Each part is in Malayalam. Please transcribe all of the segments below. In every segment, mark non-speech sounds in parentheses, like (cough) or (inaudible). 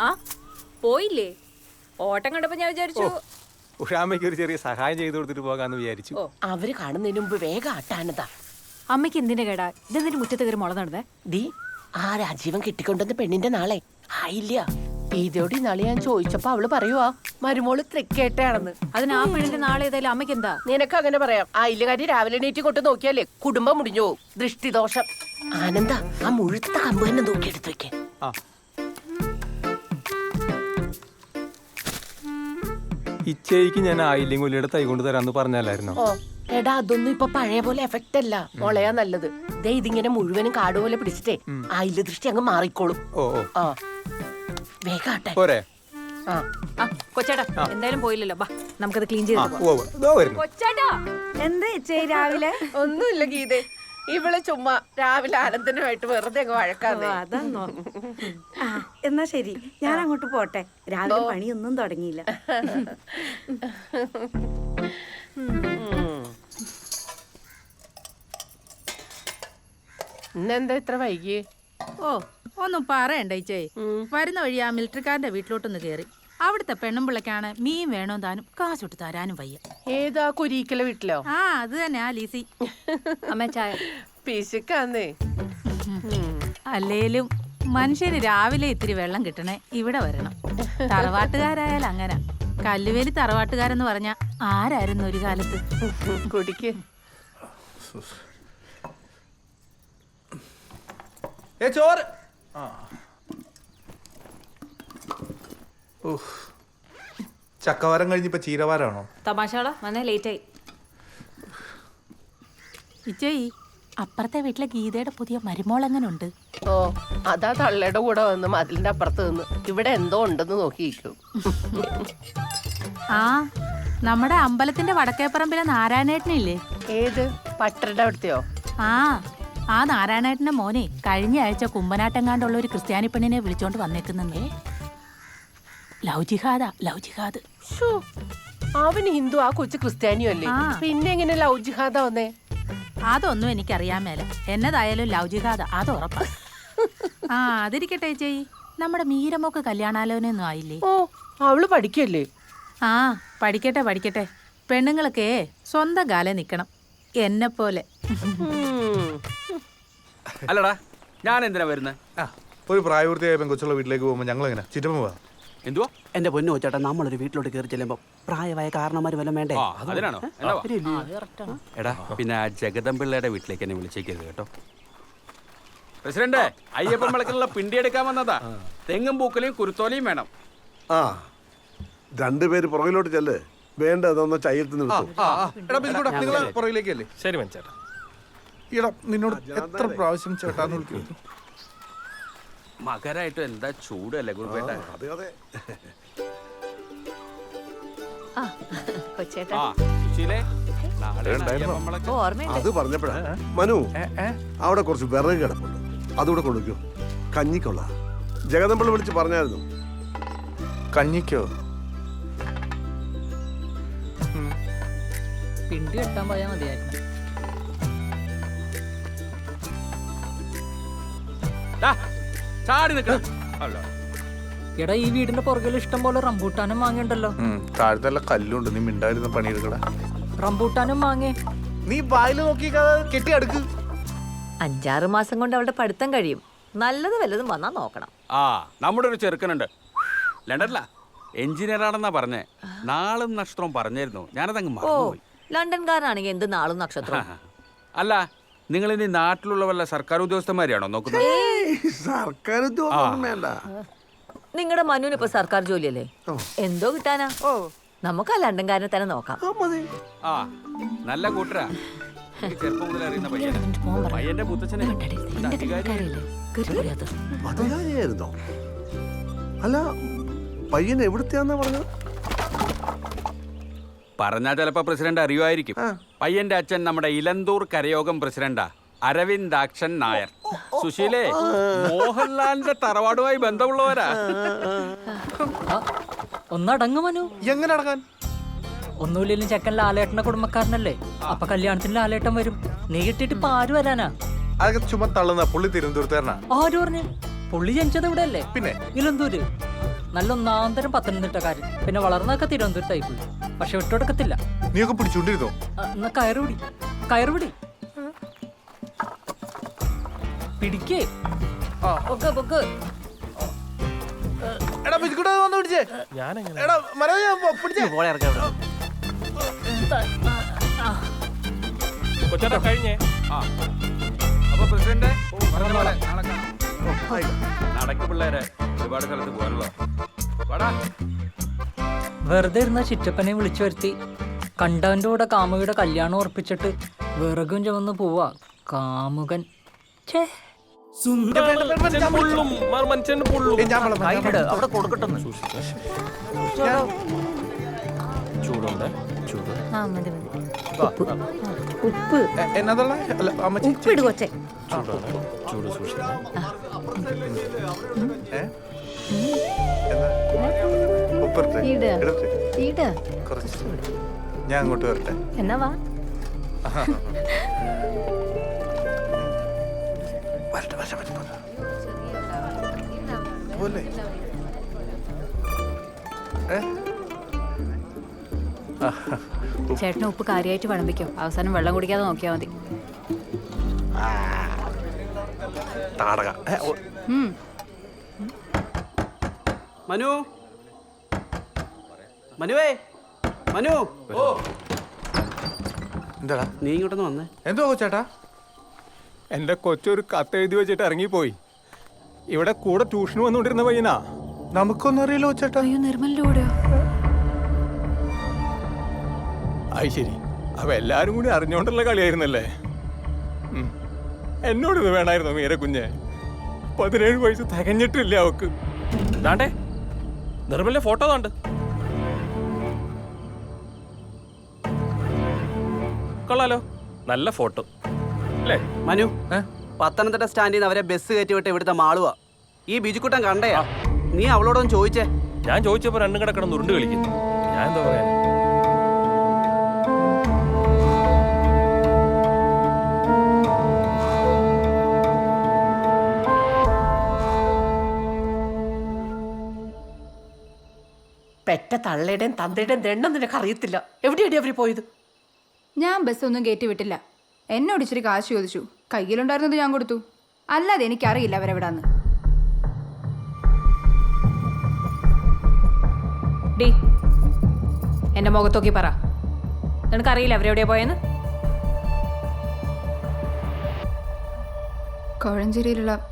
ആ. പോയില്ലേ? ഓട്ടം കണ്ടപ്പോ ഞാൻ വിചാരിച്ചു ഉഷാമ്മയ്ക്ക് ഒരു ചെറിയ സഹായം ചെയ്തു കൊടുത്തിട്ട് പോകാന്ന് വിചാരിച്ചു. അവർ കാണുന്നതിന് മുമ്പ് വേഗം ആട്ടാനതാ. അമ്മയ്ക്ക് എന്തിന്റെ കേടാ? ഇതെന്തിനു മുറ്റത്ത് കയറി മുള നടന്നേ? ദീ ആ രാജീവൻ കിട്ടിക്കൊണ്ടുവന്ന പെണ്ണിന്റെ നാളെ. ആയില്ല ഇതോടെ നാളെ ഞാൻ ചോദിച്ചപ്പോ അവൾ പറയുവാ മരുമോൾ തൃക്കേട്ടയാണെന്ന്. അതിന് ആ പെണ്ണിന്റെ നാളെ ഏതായാലും അമ്മയ്ക്ക് എന്താ? നിനക്ക് അങ്ങനെ പറയാം. ആയില്ലുകാരി രാവിലെ എണീറ്റ് കൊണ്ട് നോക്കിയാലേ കുടുംബം മുടിഞ്ഞു പോകും. ദൃഷ്ടിദോഷം. ആനന്ദ ആ മുഴുത്ത കമ്പ് തന്നെ നോക്കിയെടുത്ത് വെക്കേ. ഇച്ചയ്ക്ക് ഞാൻ ആയില്യം കൊല്ലിയുടെ തൈ കൊണ്ട് തരാന്ന് പറഞ്ഞല്ലായിരുന്നോ ഓ എടാ അതൊന്നും ഇപ്പൊ പഴയ പോലെ എഫക്റ്റ് അല്ല. മുളയാ നല്ലത്. ദേ ഇതിങ്ങനെ മുഴുവനും കാട് പോലെ പിടിച്ചിട്ടേ ആയില്ല ദൃഷ്ടി അങ്ങ് മാറിക്കോളും. ഓ ആ. വേഗാട്ടെ പോരെ. ആ. ആ കൊച്ചേട്ടാ എന്തായാലും പോയില്ലല്ലോ. ബാ നമുക്കത് ക്ലീൻ ചെയ്ത് ആ ഓ ഓ, ഇതോ വരുന്നു. കൊച്ചേട്ടാ! എന്താ ചേച്ചി രാവിലെ? ഒന്നുമില്ല ഗീതേ. ഇവൾ ചുമ്മാ രാവിലെ ആനന്ദനുമായിട്ട് വെറുതെ അങ്ങ് വഴക്കാതെ അതെന്നോ. ആ എന്നാ ശരി. ഞാൻ അങ്ങോട്ട് പോട്ടെ. രാവിലെ പണിയൊന്നും തുടങ്ങിയില്ല. ഇന്നെന്താ ഇത്ര വൈകി? ഓ ഒന്നും പറയണ്ട ഇച്ചേ. വരുന്ന വഴി ആ മിലിറ്ററിക്കാരന്റെ വീട്ടിലോട്ടൊന്ന് കയറി അവിടുത്തെ പെണ്ണുമ്പിള്ളക്കാണ് മീൻ വേണോ താനും കാശൊട്ട് തരാനും വയ്യ. ഏതാ കുരീക്കല വീട്ടിലോ? ആ അത് തന്നെ ആ ലീസി. അമ്മ ചായ. പിശുക്കാന്നേ. അല്ലേലും മനുഷ്യന് രാവിലെ ഇത്തിരി വെള്ളം കിട്ടണേ ഇവിടെ വരണം. തറവാട്ടുകാരായാലും അങ്ങനെ. കല്ലുവേലി തറവാട്ടുകാരെന്ന് പറഞ്ഞ ആരായിരുന്നു ഒരു കാലത്ത്? കുടിക്ക്. ഏ ചോറ്. ചക്കവാരം കഴിഞ്ഞിപ്പോ ചീരവാരാണോ? തമാശകളാ വന്നേ ലേറ്റ് ആയി ഇച്ചേ അപ്പുറത്തെ വീട്ടിലെ ഗീതയുടെ പുതിയ മരുമോൾ എങ്ങനെ ഉണ്ട് ഓ അതാ തള്ളയുടെ കൂടെ വന്ന് മതിലിന്റെ അപ്പുറത്ത് നിന്ന്. ഇവിടെ എന്തോ ഉണ്ടെന്ന് നോക്കിയിരിക്കും. ആ നമ്മുടെ അമ്പലത്തിന്റെ വടക്കേപ്പറമ്പിലെ നാരായണേട്ടനില്ലേ? ഏത്? പട്ടരുടെ അവിടുത്തെയോ? ആ ആ നാരായണേട്ടന്റെ മോനെ കഴിഞ്ഞ ആഴ്ച കുമ്പനാട്ടെങ്ങാണ്ടുള്ള ഒരു ക്രിസ്ത്യാനി പെണ്ണിനെ വിളിച്ചോണ്ട് വന്നേക്കുന്നേ ലവ് ജിഹാദാ ലവ് ജിഹാദ് അവന് ഹിന്ദു ആ കൊച്ചു ക്രിസ്ത്യാനിയോ അല്ലേ പിന്നെ എങ്ങനെ ലവ് ജിഹാദ വന്നേ? അതൊന്നും എനിക്കറിയാൻ മേല. എന്നതായാലും ലവ് ജിഹാദ അത് ഉറപ്പാ. ആ അതിരിക്കട്ടെ ചേച്ചി. നമ്മുടെ മീരമൊക്കെ കല്യാണാലോനൊന്നും ആയില്ലേ? ഓ അവൾ പഠിക്കല്ലേ? ആ പഠിക്കട്ടെ പഠിക്കട്ടെ. പെണ്ണുങ്ങളൊക്കെ സ്വന്തം കാലം നിക്കണം. എന്നെ പോലെ. അല്ലടാ ഞാൻ എന്തിനാ വരുന്നത് ഒരു പ്രായപൂർത്തിയായ പെൺകൊച്ചുള്ള വീട്ടിലേക്ക് പോകുമ്പോൾ ഞങ്ങൾ എങ്ങനെ ചുറ്റുമ്പോ പോവാ? എന്തുവാ? എന്റെ പൊന്നു ചേട്ടാ നമ്മളൊരു വീട്ടിലോട്ട് കയറി ചെല്ലുമ്പോ പ്രായമായ കാരണന്മാര് വല്ലതും വേണ്ടേ? അതിനാണോ? എടാ പിന്നെ ആ ജഗദമ്പിള്ളയുടെ വീട്ടിലേക്ക് എന്നെ വിളിച്ചേക്കരുത് കേട്ടോ. പ്രസിഡന്റ് അയ്യപ്പൻ വിളക്കിലുള്ള പിണ്ടി എടുക്കാൻ വന്നതാ. തെങ്ങും പൂക്കലയും കുരുത്തോലയും വേണം. ആ രണ്ടുപേര് പുറകിലോട്ട് ചെല്ല്. വേണ്ട അതൊന്ന് ചയ്യത്ത് നിർത്തും ശരി നിന്നോട് എത്ര പ്രാവശ്യം ചേട്ടാന്ന് വിളിക്കും മകരായിട്ട് എന്താ ചൂടല്ലേ ഗുരുപേട്ട അതെ അതെ. ആ കൊച്ചേട്ടാ. ആ സുശീലേ നാളെ അയ്യപ്പൻ വിളക്ക് ഓർമ്മയുണ്ട്. അത് പറഞ്ഞപ്പോഴാ. മനു അവിടെ കുറച്ച് വിറക് കിടപ്പുണ്ട്. അതുകൂടെ കൊടുക്കൂ കഞ്ഞിക്കൊള്ള. ജഗദമ്പിള്ള വിളിച്ച് പറഞ്ഞായിരുന്നു. കഞ്ഞിക്കോ? പിണ്ടി കെട്ടാൻ പോയാൽ മതിയായിരുന്നു. ചാടി നിൽക്കണം അല്ല. എടാ ഈ വീടിന്റെ പുറകിൽ ഇഷ്ടം പോലെ റംബൂട്ടാനും മാങ്ങയുണ്ടല്ലോ. താഴത്തെ കല്ലുണ്ട്. നീ മിണ്ടായിരുന്ന പണിയെടുക്കടാ. റംബൂട്ടാനും മാങ്ങേ. നീ വായിൽ നോക്കി കെട്ടി അടുക്ക്. അഞ്ചാറ് മാസം കൊണ്ട് അവളുടെ പഠിത്തം കഴിയും. നല്ലത് വല്ലതും വന്നാ നോക്കണം. ആ നമ്മുടെ ഒരു ചെറുക്കനുണ്ട്. ലണ്ടനിലാ. എഞ്ചിനീയർ ആണെന്നാ പറഞ്ഞേ. നാളും നക്ഷത്രവും പറഞ്ഞായിരുന്നു. ഞാനതങ്ങ് ഓ മറന്നുപോയി. ലണ്ടൻകാരനാണെങ്കിൽ എന്ത് നാളും നക്ഷത്രം (laughs) അല്ല നിങ്ങൾ ഇനി നാട്ടിലുള്ള വല്ല സർക്കാർ ഉദ്യോഗസ്ഥന്മാരെയാണോ നോക്കുന്നത്? സർക്കാർ ഉദ്യോഗം വേണ്ട. നിങ്ങളുടെ മനുവിന് ഇപ്പൊ സർക്കാർ ജോലിയല്ലേ? എന്തോ കിട്ടാനാ? ഓ. നമുക്ക് ആ ലണ്ടൻകാരനെ തന്നെ നോക്കാം. ആ നല്ല കൂട്ടരാ. എനിക്ക് ചെറുപ്പം മുതലേ അറിയുന്ന പയ്യനാ. പയ്യന്റെ മുത്തച്ഛനെ അല്ല പയ്യൻ എവിടുത്തെയാന്നാ പറഞ്ഞത്? പറഞ്ഞാ ചിലപ്പോ പ്രസിഡന്റ് അറിയുമായിരിക്കും. പയ്യന്റെ അച്ഛൻ നമ്മുടെ ഇലന്തൂർ കരയോഗം പ്രസിഡന്റാ. അരവിന്ദാക്ഷൻ നായർ. സുശീലേ മോഹൻലാലിന്റെ തറവാടുമായി ബന്ധമുള്ളവരാ. ഒന്നടങ്ങു മനു. എങ്ങനെ അടങ്ങാൻ? ഒന്നുമില്ലെങ്കിലും ചെക്കൻ ലാലേട്ടന്റെ കുടുംബക്കാരനല്ലേ? അപ്പൊ കല്യാണത്തിന് ലാലേട്ടൻ വരും. നീ കിട്ടിട്ട് ഇപ്പൊ ആര് വരാനാ? അതൊക്കെ ചുമ തള്ളുന്ന പുള്ളി തിരുവനന്തപുരത്തുകാരനാ. ആര് പറഞ്ഞു? പുള്ളി ജനിച്ചത് ഇവിടെ അല്ലേ പിന്നെ? ഇലന്തൂര്. നല്ല ഒന്നാന്തരം പത്തനംതിട്ടക്കാരൻ. പിന്നെ വളർന്നൊക്കെ തിരുവനന്തപുരത്തായി പോയി പക്ഷെ വിട്ടുകൊടുക്കത്തില്ല നീയൊക്കെ പിടിച്ചോണ്ടിരുന്നോ? എന്നാ കയറുപിടി. കയറുപിടി. പിടിക്കേ. പൊക്ക് എടാ ബിസ്കുട്ട് വന്ന് പിടിച്ചേ. എടാ മനോജ് ഞാൻ പിടിച്ചേ. പോളെ ഇറക്കാം ഇവിടെ. കൊച്ചേട്ടാ കഴിഞ്ഞേ? ആ. അപ്പൊ പ്രസിഡന്റ്? പറഞ്ഞ പോലെ. നാളെ കാണാം. നടക്ക് പിള്ളേരെ. ഒരുപാട് സ്ഥലത്ത് പോകാനുള്ള വാടാ. വെറുതെ ഇരുന്ന ചിറ്റപ്പനെ വിളിച്ചു വരുത്തി. കണ്ടവന്റെ കൂടെ കാമുകിയുടെ കല്യാണം ഉറപ്പിച്ചിട്ട് വിറകും ചുമന്ന് പോവാ കാമുകൻ. ഛേ. ആ മതി മതി. ഉപ്പ്. എ- എന്നതുള്ള അല്ല അമ്മച്ചി ഉപ്പിട് കൊച്ചെ. ഏ? എന്നാ? ഉപ്പിട്ടെ ഇട്. ഇടട്ടെ കുറച്ച് ഞാൻ അങ്ങോട്ട് വരട്ടെ. എന്നാ വാ. വരട്ടെ വരട്ടെ വരട്ടെ. പോലെ. ചേട്ടന് ഉപ്പ് കാര്യമായിട്ട് വിളമ്പിക്കോ. അവസാനം വെള്ളം കുടിക്കാതെ നോക്കിയാ മതി. മനു മനുവേ മനു. ഓ. എന്താടാ? നീ ഇങ്ങോട്ടൊന്ന് വന്നേ. എന്തോ ചേട്ടാ എന്റെ കൊച്ചൊരു കത്ത് എഴുതി വെച്ചിട്ട് ഇറങ്ങിപ്പോയി. ഇവിടെ കൂടെ ട്യൂഷന് വന്നുകൊണ്ടിരുന്ന പയ്യനാ. നമുക്കൊന്നും അറിയില്ലോ ചേട്ടാ അയ്യോ നിർമ്മലിന്റെ കൂടെയോ? അത് ശരി. അപ്പൊ എല്ലാരും കൂടി അറിഞ്ഞോണ്ടുള്ള കളിയായിരുന്നല്ലേ? എന്നോട് എന്നോടിത് വേണമായിരുന്നു മീര കുഞ്ഞെ? പതിനേഴ് വയസ്സ് തികഞ്ഞിട്ടില്ല അവക്ക്. ദാണ്ടേ നിർമ്മലിന്റെ ഫോട്ടോ കണ്ട് കൊള്ളാലോ. നല്ല ഫോട്ടോ. അല്ലേ? മനു? പത്തനംതിട്ട സ്റ്റാൻഡിൽ നിന്ന് അവരെ ബസ് കയറ്റി വിട്ട് ഇവിടുത്തെ മാളുവാ. ഈ ബിജുക്കുട്ടൻ കണ്ടേ നീ അവളോടൊന്ന് ചോദിച്ചേ. ഞാൻ ചോദിച്ചപ്പോ രണ്ടും കിടക്കണം ഉരുണ്ട് കളിക്കുന്നു. ഞാൻ എന്താ പറയാ? പെറ്റ തള്ളയുടെയും തന്തയുടെയും ദണ്ണം നിനക്ക് അറിയത്തില്ല എവിടെയാണ് അവർ പോയത്? ഞാൻ ബസ്സൊന്നും കയറ്റി വിട്ടില്ല എന്നോട് ഇച്ചിരി കാശ് ചോദിച്ചു. കയ്യിലുണ്ടായിരുന്നത് ഞാൻ കൊടുത്തു. അല്ലാതെ എനിക്കറിയില്ല അവരെവിടാന്ന്. ഡി എന്റെ മുഖത്തോക്കി പറ. നിനക്കറിയില്ല അവരെവിടെ പോയെന്ന്? കോഴഞ്ചേരിയിലുള്ള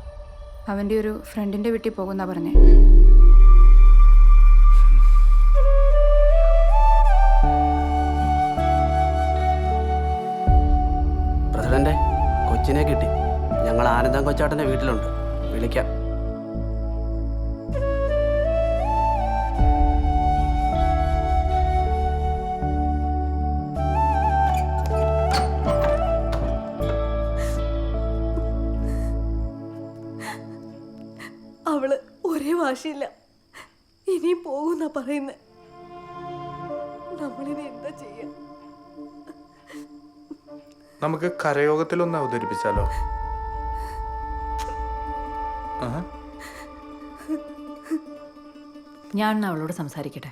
അവന്റെ ഒരു ഫ്രണ്ടിന്റെ വീട്ടിൽ പോകുന്ന പറഞ്ഞേ. കൊച്ചാട്ടന്റെ വീട്ടിലുണ്ട്. വിളിക്കാം. അവൾ ഒരേ വാശിയില്ല. ഇനിയും പോകുന്ന പറയുന്നത് നമ്മളിനി എന്താ ചെയ്യാ? നമുക്ക് കരയോഗത്തിലൊന്ന് അവതരിപ്പിച്ചാലോ. ഞാൻ അവളോട് സംസാരിക്കട്ടെ.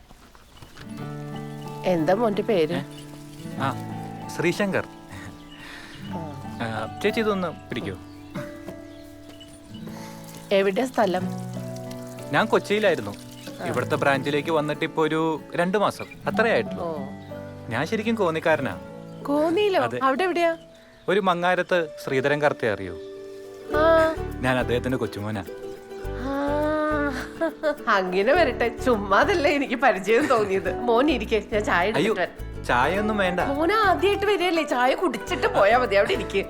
എന്താ മോന്റെ പേര്? ആ ശ്രീശങ്കർ. ചേച്ചി ഇതൊന്ന് പിടിക്കോ. എവിടെ സ്ഥലം? ഞാൻ കൊച്ചിയിലായിരുന്നു. ഇവിടുത്തെ ബ്രാഞ്ചിലേക്ക് വന്നിട്ട് ഇപ്പൊ ഒരു രണ്ടു മാസം. അത്രയായിട്ടുള്ളൂ ഞാൻ ശരിക്കും കോന്നിക്കാരനാ. കോന്നിയിലോ? അവിടെ എവിടെയാ? ഒരു മങ്ങാരത്ത് ശ്രീധരൻ കർത്തെ അറിയോ? ഞാൻ അദ്ദേഹത്തിന്റെ കൊച്ചുമോനാ. അങ്ങനെ വരട്ടെ. ചുമ്മാതല്ലേ എനിക്ക് പരിചയം തോന്നിയത്. മോൻ ഇരിക്കെ ഞാൻ ചായ അയ്യോ എടുത്തിട്ട് വരാം. ചായ ഒന്നും വേണ്ട. മോൻ ആദ്യമായിട്ട് വരികയല്ലേ? ചായ കുടിച്ചിട്ട് പോയാ മതി അവിടെ ഇരിക്ക.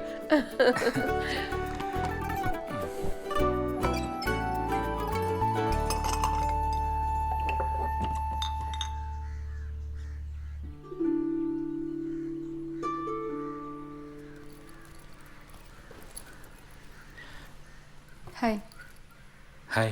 ഹായ് ഹായ്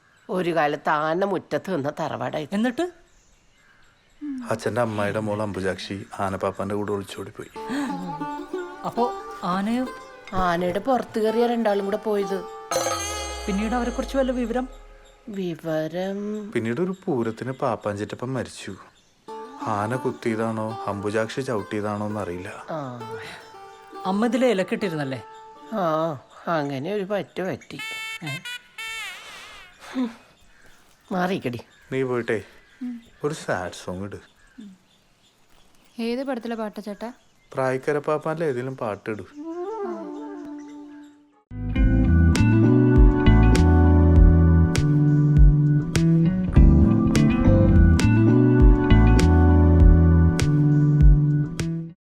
ഒരു കാലത്ത് ആന മുറ്റത്ത് നിന്ന തറവാടായി. എന്നിട്ട്? അച്ഛന്റെ അമ്മയുടെ മോൾ അമ്പുജാക്ഷി ആനപ്പാപ്പാന്റെ കൂടെ ഒളിച്ചോടി പോയി അപ്പോ ആനയോ? ആനയുടെ പുറത്ത് കയറിയ രണ്ടാളും കൂടെ പോയത്. പിന്നീട് അവരെ കുറിച്ച് വല്ല വിവരം? വിവരം. പിന്നീട് ഒരു പൂരത്തിന് പാപ്പാഞ്ചിറ്റപ്പൻ മരിച്ചു. ആന കുത്തിയതാണോ അമ്പുജാക്ഷി ചവിട്ടിയതാണോ എന്നറിയില്ല. ആ. അമ്മ ഇതിലെ ഇലക്കിട്ടിരുന്നല്ലേ ആ അങ്ങനെ ഒരു പറ്റു പറ്റി. ഹും. മാറിക്കടി നീ പോയിട്ടേ ഒരു സാഡ് സോങ് ഇട്. ഏത് പടത്തിലെ പാട്ടാ ചേട്ടാ? പ്രായക്കര പാപ്പാന്റെ ഏതെങ്കിലും പാട്ട് ഇട്.